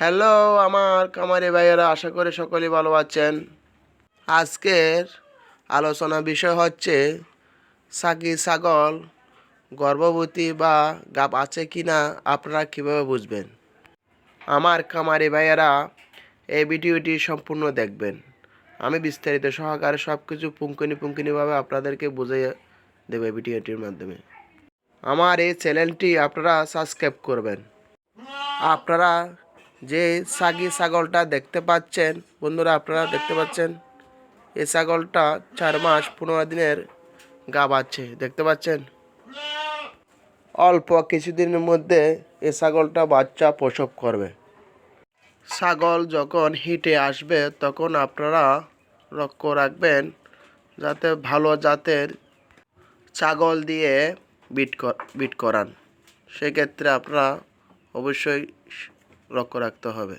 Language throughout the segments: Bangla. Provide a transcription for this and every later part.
হ্যালো আমার কামারি ভাইয়েরা, আশা করে সকলেই ভালো আছেন। আজকের আলোচনা বিষয় হচ্ছে, সাকি ছাগল গর্ভবতী বা গাব আছে কি না আপনারা কীভাবে বুঝবেন? আমার কামারি ভাইয়েরা, এই ভিডিওটি সম্পূর্ণ দেখবেন। আমি বিস্তারিত সহকারে সব কিছু পুঙ্কিনি পুঙ্কিনিভাবে আপনাদেরকে বুঝিয়ে দেবে ভিডিওটির মাধ্যমে। আমার এই চ্যানেলটি আপনারা সাবস্ক্রাইব করবেন। আপনারা যে সাগি ছাগলটা দেখতে পাচ্ছেন, বন্ধুরা আপনারা দেখতে পাচ্ছেন, এই ছাগলটা চার মাস পনেরো দিনের গাব আছে দেখতে পাচ্ছেন? অল্প কিছুদিনের মধ্যে এ ছাগলটা বাচ্চা প্রসব করবে। ছাগল যখন হিটে আসবে, তখন আপনারা লক্ষ্য রাখবেন যাতে ভালো জাতের ছাগল দিয়ে বিট বিট করান। সেক্ষেত্রে আপনারা অবশ্যই লক্ষ্য রাখতে হবে।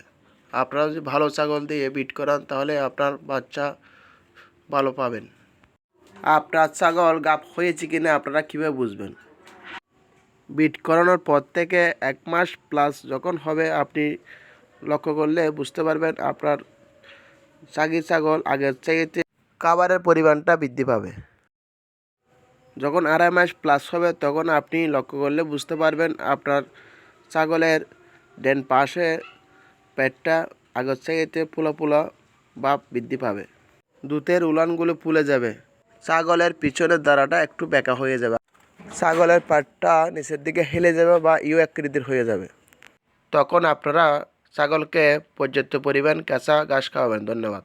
আপনারা যদি ভালো ছাগল দিয়ে বিট করান, তাহলে আপনার বাচ্চা ভালো পাবেন। আপনার ছাগল গাপ হয়েছে কিনা আপনারা কীভাবে বুঝবেন? বিট করানোর পর থেকে এক মাস প্লাস যখন হবে, আপনি লক্ষ্য করলে বুঝতে পারবেন আপনার চাগি ছাগল আগের চাইতে খাবারের পরিমাণটা বৃদ্ধি পাবে। যখন আড়াই মাস প্লাস হবে, তখন আপনি লক্ষ্য করলে বুঝতে পারবেন আপনার ছাগলের ডেন পাশে পেটটা আগের চাইতে ফুলা ফুলা বা বৃদ্ধি পাবে। দুধের উলানগুলো ফুলে যাবে। ছাগলের পিছনের দ্বারাটা একটু বেঁকা হয়ে যাবে। ছাগলের পাটটা নিচের দিকে হেলে যাবে বা ইউ আকৃতির হয়ে যাবে। তখন আপনারা ছাগলকে পর্যাপ্ত পরিমাণ কাঁচা ঘাস খাওয়াবেন। ধন্যবাদ।